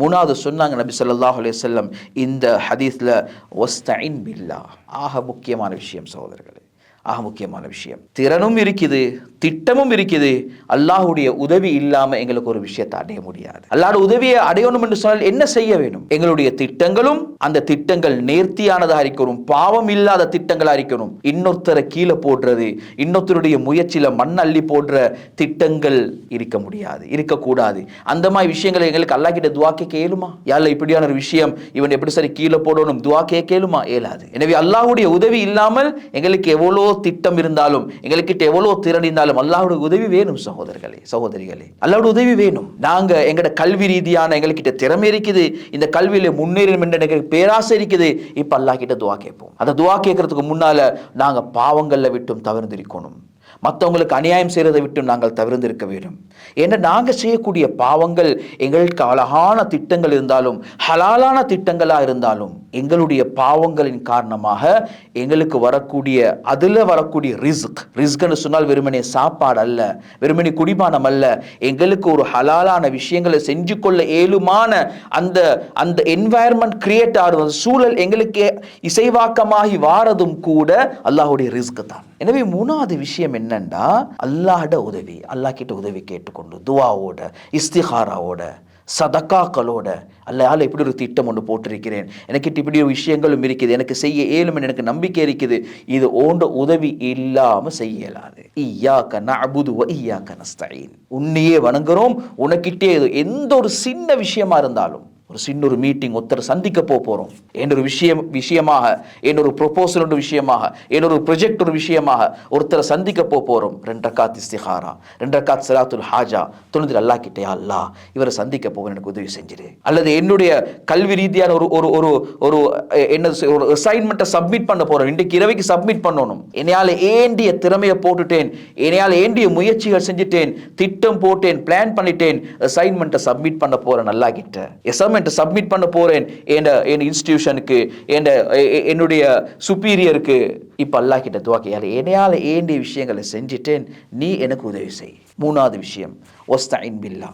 மூணாவது சொன்னாங்க நபி சொல்லாஹ் அலையம் இந்த ஹதீஸ்ல ஒஸ்தைன் பில்லா ஆக முக்கியமான விஷயம் சகோதரர்களே. ஆக முக்கியமான விஷயம். திறனும் இருக்குது திட்டமும் இருக்குது. அல்லாஹ்வுடைய உதவி இல்லாம எங்களுக்கு ஒரு விஷயத்தை அடைய முடியாது. அல்லாட உதவியை அடையணும் என்று சொன்னால் என்ன செய்ய வேண்டும்? எங்களுடைய திட்டங்களும் அந்த திட்டங்கள் நேர்த்தியானதாக இருக்கணும். பாவம் இல்லாத திட்டங்களா இருக்கணும். இன்னொருத்தரை கீழே போடுறது இன்னொருத்தருடைய முயற்சியில மண் அள்ளி போடுற திட்டங்கள் இருக்க முடியாது இருக்கக்கூடாது. அந்த மாதிரி விஷயங்களை எங்களுக்கு அல்லாஹ் கிட்ட துவா கேட்க இயலுமா? யாரில் இப்படியான ஒரு விஷயம் இவன் எப்படி சரி கீழே போடணும்? துவா கேட்க இயலுமா? எனவே அல்லாஹுடைய உதவி இல்லாமல் எங்களுக்கு எவ்வளோ திட்டம் இருந்தாலும் எங்கள்கிட்ட எவ்வளோ திறன் இருந்தாலும் அல்லாவோட உதவி வேணும் சகோதரர்களே சகோதரிகளே. அல்லாவோட உதவி வேணும். நாங்க எங்களோட கல்வி ரீதியான எங்கள்கிட்ட திறமை இருக்குது. இந்த கல்வியில முன்னேறணும் என்ற எங்களுக்கு பேராசை இருக்குது. இப்ப அல்லாஹ் கிட்ட துவா கேட்போம். அந்த துவா கேட்கறதுக்கு முன்னால நாங்க பாவங்கள்ல விட்டும் தவிர்த்திருக்கணும் மற்றவங்களுக்கு அநியாயம் செய்கிறதை விட்டு நாங்கள் தவிர்ந்திருக்க வேண்டும். ஏன்னா நாங்கள் செய்யக்கூடிய பாவங்கள் எங்களுக்கு அழகான திட்டங்கள் இருந்தாலும் ஹலாலான திட்டங்களாக இருந்தாலும் எங்களுடைய பாவங்களின் காரணமாக எங்களுக்கு வரக்கூடிய அதில் வரக்கூடிய ரிஸ்க் ரிஸ்க்னு சொன்னால் வெறுமனே சாப்பாடு அல்ல வெறுமனே குடிமானம் அல்ல எங்களுக்கு ஒரு ஹலாலான விஷயங்களை செஞ்சு கொள்ள ஏழுமான அந்த அந்த என்வாயர்மெண்ட் கிரியேட் ஆகுது சூழல் எங்களுக்கு இசைவாக்கமாகி வாரதும் கூட அல்லாஹுடைய ரிஸ்க் தான். எனவே மூணாவது விஷயம் என்னன்னா அல்லாட உதவி. அல்லாஹ் கிட்ட உதவி கேட்டுக்கொண்டு துவாவோட இஸ்திஹாராவோட சதக்காக்களோட அல்லால் இப்படி ஒரு திட்டம் ஒன்று போட்டிருக்கிறேன். எனக்கிட்ட இப்படி ஒரு விஷயங்களும் இருக்குது. எனக்கு செய்ய இயலும் எனக்கு நம்பிக்கை இருக்குது. இது ஓண்ட உதவி இல்லாமல் செய்ய இயலாது ஈயாக்க நஅபுது வ ஈயாக்க உன்னையே வணங்குறோம். உனக்கிட்டே எந்த ஒரு சின்ன விஷயமா இருந்தாலும் ஒரு சின்ன ஒரு மீட்டிங் ஒருத்தர் சந்திக்க போக போகிறோம் என்னொரு விஷயம் விஷயமாக என்னொரு ப்ரொப்போசல் ஒரு விஷயமாக என்னொரு ப்ரொஜெக்ட் ஒரு விஷயமாக ஒருத்தரை சந்திக்க போக போகிறோம் ரெண்டு ரக்காத் இஸ்திஹாரா ரெண்டு ரக்காத் சலாத்துல் ஹாஜா தொழுது அல்லா கிட்டே அல்லா இவரை சந்திக்க போக எனக்கு உதவி செஞ்சிரு. அல்லது என்னுடைய கல்வி ரீதியான ஒரு ஒரு ஒரு ஒரு என்ன ஒரு அசைன்மெண்ட்டை சப்மிட் பண்ண போகிறோம் இன்றைக்கு இரவைக்கு சப்மிட் பண்ணணும். என்னையால் ஏண்டிய திறமையை போட்டுட்டேன். என்னையால் ஏண்டிய முயற்சிகள் செஞ்சுட்டேன். திட்டம் போட்டேன் பிளான் பண்ணிட்டேன். அசைன்மெண்ட்டை சப்மிட் பண்ண போகிறேன் நல்லா கிட்ட. அசைன்மெண்ட்டை சப்மிட் பண்ண போகிறேன் என் என் இன்ஸ்டிடியூஷனுக்கு என் என்னுடைய சுப்பீரியருக்கு இப்போ அல்லாஹ் கிட்ட துவா என்னையால் ஏண்டிய விஷயங்களை செஞ்சுட்டேன் நீ எனக்கு உதவி செய். மூணாவது விஷயம் ஒஸ்தஇன் பில்லா.